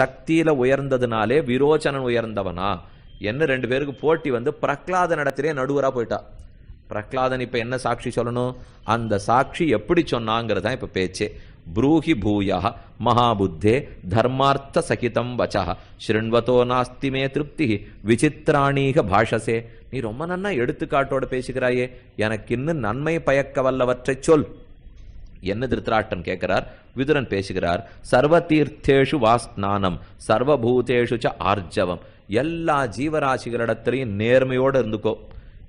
சக்தியில உயர்ந்ததுனாலே விரோச்சனன் உயர்ந்தவனா என்ன ரெண்டு பேருக்கு போட்டி வந்து பிரகலாத இடத்திலே நடுவரா போயிட்டா. பிரகலாதன் இப்ப என்ன சாட்சி சொல்லணும்? அந்த சாட்சி எப்படி சொன்னாங்கிறது தான் இப்ப பேச்சே. ப்ரூஹி பூயா மகாபுத்தே தர்மார்த்த சகிதம் வச்சா ஸ்ருண்வதோ நாஸ்தி மே திருப்தி விசித்திராணீக பாஷசே. நீ ரொம்ப நன்னா எடுத்துக்காட்டோட பேசுகிறாயே எனக்கு இன்னும் நன்மை பயக்க வல்லவற்றை சொல். என்ன திருத்தராட்டன் கேட்கிறார்? விதுரன் பேசுகிறார் சர்வ தீர்த்தேஷு வாஸ்நானம் சர்வபூதேஷு ச ஆர்ஜவம். எல்லா ஜீவராசிகளிடத்திலையும் நேர்மையோடு இருந்துக்கோ.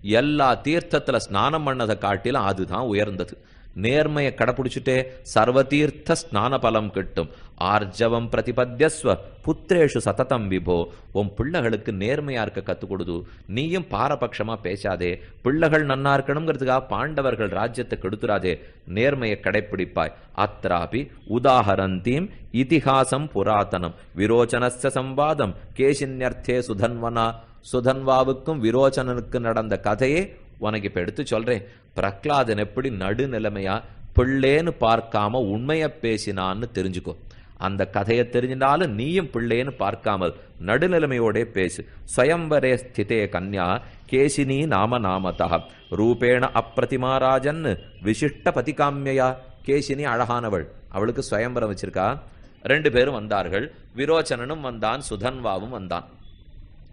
எல்லா தீர்த்தத்தில் ஸ்நானம் பண்ணதை காட்டிலும் அதுதான் உயர்ந்தது. நேர்மையை கடைப்பிடிச்சுட்டே சர்வதீர்த்த ஸ்நான பலம் கிட்டும். ஆர்ஜவம் பிரதிபத்தியஸ்வ. புத்திரேஷு சததம் விபோ. உன் பிள்ளைகளுக்கு நேர்மையா இருக்க கத்துக் கொடுது. நீயும் பாரபட்சமா பேசாதே. பிள்ளைகள் நன்னா இருக்கணுங்கிறதுக்காக பாண்டவர்கள் ராஜ்யத்தை கெடுத்துறாதே. நேர்மையை கடைப்பிடிப்பாய். அத்ராபி உதாஹரந்தீம் இதிகாசம் புராதனம். விரோச்சனஸ்ய சம்வாதம் கேசின்யர்த்தே சுதன்வனா. சுதன்வாவுக்கும் விரோச்சனனுக்கு நடந்த கதையே உனக்கு இப்ப எடுத்து சொல்றேன். பிரகலாதன் எப்படி நடுநிலைமையா? பிள்ளேன்னு பார்க்காம உண்மைய பேசினான்னு தெரிஞ்சுக்கோ. அந்த கதையை தெரிஞ்சினாலும் நீயும் பிள்ளைன்னு பார்க்காமல் நடுநிலைமையோடே பேசு. சுயம்பரே ஸ்திதே கன்யா கேசினி நாம நாமதா ரூபேண அப்பிரதிமாராஜன் விசிஷ்ட பதிகாமியா கேசினி அழகானவள். அவளுக்கு சுயம்பரம் வச்சிருக்கா? ரெண்டு பேரும் வந்தார்கள். விரோச்சனனும் வந்தான் சுதன்வாவும் வந்தான்.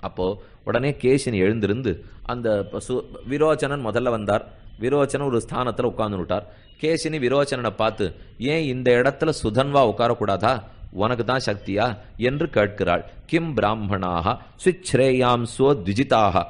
அப்போ உடனே கேசினி எழுந்திருந்து அந்த சு- விரோச்சனன் முதல்ல வந்தார். விரோச்சன ஒரு ஸ்தானத்தில் உட்கார்ந்து கேசினி விரோச்சனனை பார்த்து ஏன் இந்த இடத்துல சுதன்வா உட்காரக்கூடாதா? உனக்கு தான் சக்தியா? என்று கேட்கிறாள். கிம் பிராமணாக சுச்ரேயாம் ஸ்வோ திஜிதாக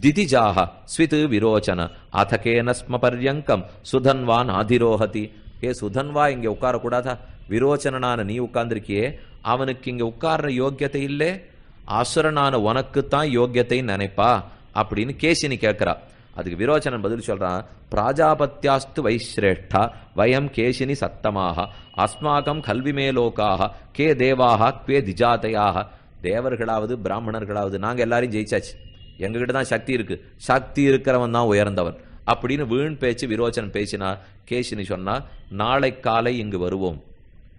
திதிஜாக ஸ்வித் விரோச்சன? அதகேன ஸ்ம பர்யங்கம்? சுதன்வான் ஆதிரோஹதி? ஏ சுதன்வா இங்கே உட்காரக்கூடாதா? விரோச்சனனான நீ உட்கார்ந்திருக்கியே அவனுக்கு இங்கே உட்கார்ற யோக்கியத்தை இல்லே? அசுரனான உனக்குத்தான் யோக்கியத்தை நினைப்பா? அப்படின்னு கேசினி கேட்கிறா. அதுக்கு விரோச்சனன் பதில் சொல்றான் பிராஜாபத்தியாஸ்து வைஸ்ரேஷ்டா வயம் கேசினி சத்தமாக அஸ்மாகம் கல்விமேலோகா கே தேவாக கே திஜாத்தையாக தேவர்களாவது பிராமணர்களாவது நாங்க எல்லாரையும் ஜெயிச்சாச்சு. எங்ககிட்ட தான் சக்தி இருக்கு. சக்தி இருக்கிறவன் தான் உயர்ந்தவன். அப்படின்னு வீண் பேச்சு விரோச்சனன் பேசினா கேசினி சொன்னா நாளை காலை இங்கு வருவோம்.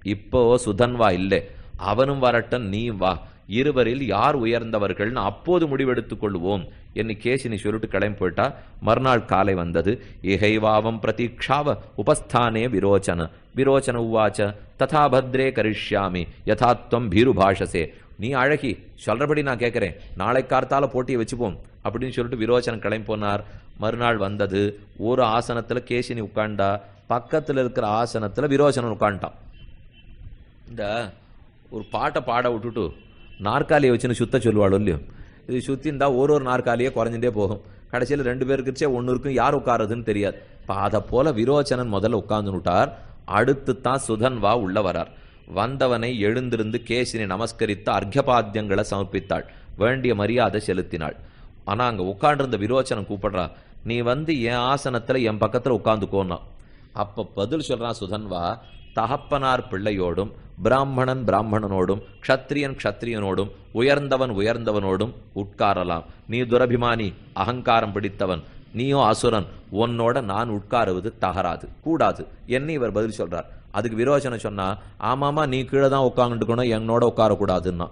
இப்போ சுதன்வா இல்லை. அவனும் வரட்டும் நீயும் வா. இருவரில் யார் உயர்ந்தவர்கள்னு அப்போது முடிவெடுத்துக் கொள்வோம் என்று கேசினி சொல்லிட்டு கிளம்பி போயிட்டா. மறுநாள் காலை வந்தது. இகைவாவம் பிரதீக்ஷாவ உபஸ்தானே விரோச்சன. விரோச்சன உவாச்ச ததா பத்ரே கரிஷ்யாமி யதாத்வம் பீருபாஷசே நீ அழகி சொல்றபடி நான் கேட்கறேன். நாளை கார்த்தால போட்டியை வச்சுப்போம். அப்படின்னு சொல்லிட்டு விரோச்சனம் கிளம்பி போனார். மறுநாள் வந்தது. ஒரு ஆசனத்துல கேசினி உட்காண்டா பக்கத்தில் இருக்கிற ஆசனத்துல விரோச்சனன் உட்காண்டான் இந்த ஒரு பாட்டை பாட விட்டுட்டு நாற்காலியை வச்சுன்னு சுத்த சொல்லுவாள் இல்லையோ? இது சுத்தி இருந்தா ஒரு ஒரு நாற்காலியே குறைஞ்சுட்டே போகும். கடைசியில் ரெண்டு பேருக்குச்சே ஒன்று இருக்கும் யார் உட்காருதுன்னு தெரியாது. இப்போ அதை போல விரோச்சனன் முதல்ல உட்கார்ந்துட்டார் அடுத்து தான் சுதன்வா உள்ள வரார். வந்தவனை எழுந்திருந்து கேசினி நமஸ்கரித்து அர்க்கபாத்தியங்களை சமர்ப்பித்தாள். வேண்டிய மரியாதை செலுத்தினாள். ஆனால் அங்கே உட்காண்டிருந்த விரோச்சனம் கூப்பிடுறா நீ வந்து என் ஆசனத்தில் என் பக்கத்தில் உட்காந்துக்கோன்னா. அப்போ பதில் சொல்கிறான் சுதன்வா தகப்பனார் பிள்ளையோடும் பிராமணன் பிராமணனோடும் க்ஷத்ரியன் க்ஷத்ரியனோடும் உயர்ந்தவன் உயர்ந்தவனோடும் உட்காரலாம். நீ துரபிமானி அகங்காரம் பிடித்தவன் நீயோ அசுரன் உன்னோட நான் உட்காருவது தகராது கூடாது. என்ன இவர் பதில் சொல்றார். அதுக்கு விரோச்சனை சொன்னா ஆமாமா நீ கீழே தான் உட்காந்துக்கணும் என்னோட உட்காரக்கூடாதுன்னா.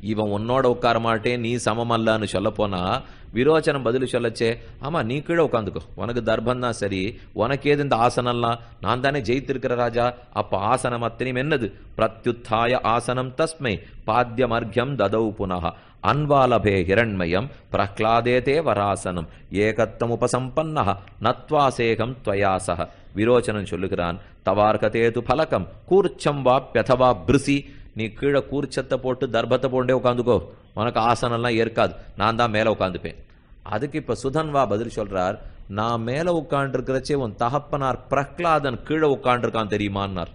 இவன் உன்னோட உட்கார மாட்டேன் நீ சமமல்லான்னு சொல்ல போனா விரோச்சனம் பதில் சொல்லச்சே. ஆமா நீ கீழே உட்காந்துக்கோ. உனக்கு தர்ப்பம் தான் சரி. உனக்கு ஏது இந்த ஆசனம்லாம்? நான் தானே ஜெயித்திருக்கிற ராஜா. அப்ப ஆசனம் அத்தனையும் என்னது? பிரத்யுத்தாய ஆசனம் தஸ்மை பாத்தியமர்க்கியம் ததவு புனः அன்வாலபே ஹிரண்மயம் பிரஹ்லாதேதே வராசனம் ஏகத்தம் உபசம்பன்னः நத்வாசேகம் துவயாசக விரோச்சனன் சொல்லுகிறான் தவார்கதேது பலகம் கூர்ச்சம் வாப்யதவா பிருசி நீ கீழே கூர்ச்சத்தை போட்டு தர்பத்தை போண்டே உட்காந்துக்கோ. உனக்கு ஆசனம்லாம் ஏற்காது. நான் தான் மேலே உட்காந்துப்பேன். அதுக்கு இப்போ சுதன்வா பதில் சொல்கிறார் நான் மேலே உட்காண்டிருக்கிறச்சே உன் தகப்பனார் பிரஹ்லாதன் கீழே உட்காண்டிருக்கான் தெரியுமான்னார்.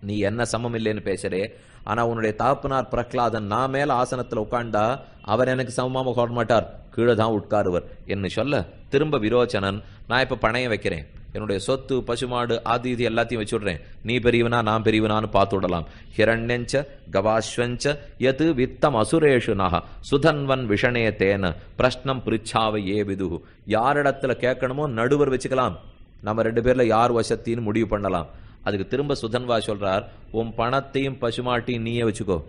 நீ என்ன சமம் இல்லைன்னு பேசுறே. ஆனால் உன்னுடைய தகப்பனார் பிரஹ்லாதன் நான் மேலே ஆசனத்தில் உட்காண்டா அவர் எனக்கு சமமாக உட்கார மாட்டார். கீழே தான் உட்காருவர். என்று சொல்ல? திரும்ப விரோச்சனன். நான் இப்போ பணையம் வைக்கிறேன். என்னுடைய சொத்து பசுமாடு ஆதி இது எல்லாத்தையும் வச்சுடுறேன். நீ பெரியவனா நான் பெரியவனான்னு பார்த்து விடலாம். ஹிரண்யஞ்ச கவாஸ்வஞ்ச எது வித்தம் அசுரேஷு நக. சுதன்வன் விஷணே தேன. பிரஷ்னம் பிரிச்சாவை ஏ விதுகு யாரிடத்துல கேட்கணுமோ நடுவர் வச்சுக்கலாம். நம்ம ரெண்டு பேர்ல யார் வசத்தின்னு முடிவு பண்ணலாம். அதுக்கு திரும்ப சுதன்வா சொல்றார் உன் பணத்தையும் பசுமாட்டையும் நீயே வச்சுக்கோ.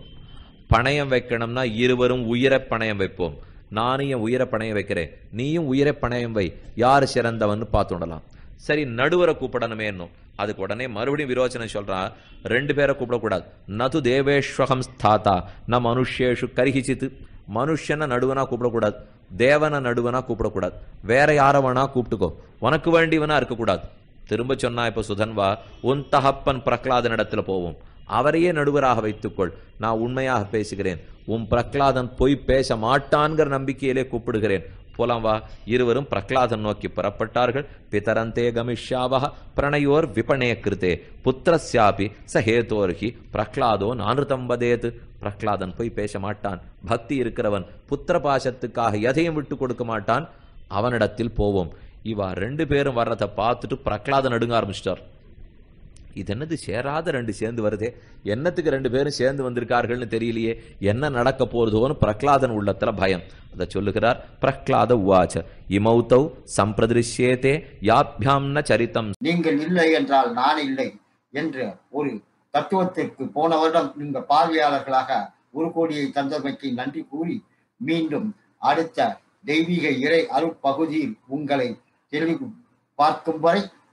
பணயம் வைக்கணும்னா இருவரும் உயிரை பணயம் வைப்போம். நானும் என் உயிரை பணயம் வைக்கிறேன். நீயும் உயிரை பணயம் வை. யார் சிறந்தவன் பார்த்துடலாம் சரி நடுவரை கூப்பிடணுமே என்னும். அதுக்கு உடனே மறுபடியும் விரோச்சனை சொல்றான் ரெண்டு பேரை கூப்பிடக்கூடாது. நது தேவேஸ்வகம் ஸ்தாத்தா ந மனுஷேஷு கரிகிச்சித்து. மனுஷனை நடுவனா கூப்பிடக்கூடாது. தேவனை நடுவனா கூப்பிடக்கூடாது. வேற யார வேணா கூப்பிட்டுக்கோ. உனக்கு வேண்டியவனா இருக்கக்கூடாது. திரும்ப சொன்னா இப்ப சுதன்வா உன் தகப்பன் பிரகலாதன் இடத்துல போவோம். அவரையே நடுவராக வைத்துக்கொள். நான் உண்மையாக பேசுகிறேன். உன் பிரகலாதன் பொய் பேச மாட்டான்கிற நம்பிக்கையிலே கூப்பிடுகிறேன். போலாம் வா. இருவரும் பிரகலாதன் நோக்கி புறப்பட்டார்கள். பிதரந்தே கமிஷ்யாவக பிரணயோர் விபணே கிருதே புத்திரஸ்யாபி சஹேதோர்ஹி பிரகலாதோ நானுதம் வதேத் பிரகலாதன் போய் பேச மாட்டான் பக்தி இருக்கிறவன் புத்திர பாசத்துக்காக எதையும் விட்டு கொடுக்க மாட்டான். அவனிடத்தில் போவோம். இவா ரெண்டு பேரும் வர்றதை பார்த்துட்டு பிரகலாதன் நடுங்க ஆரம்பிச்சிட்டார். இது என்னது சேராத ரெண்டு சேர்ந்து வருதே? என்னத்துக்கு ரெண்டு பேரும் சேர்ந்து வந்திருக்கார்கள்னு தெரியலையே? என்ன நடக்க போறதோன்னு பிரகலாதன் உள்ளத்துல பயம். அதை சொல்லுகிறார் பிரகலாத உவாச்ச. இமௌத்தௌ சம்பிரதிருஷ்யேதே யாப்யாம்ன சரித்தம். நீங்கள் இல்லை என்றால் நான் இல்லை என்று ஒரு தத்துவத்திற்கு போன வருடம் நீங்க பார்வையாளர்களாக ஒரு கோடியை தந்தமைக்கு நன்றி கூறி மீண்டும் அடுத்த தெய்வீக இறை அருட்பகுதியில் உங்களை தெளிவு பார்க்கும் வரை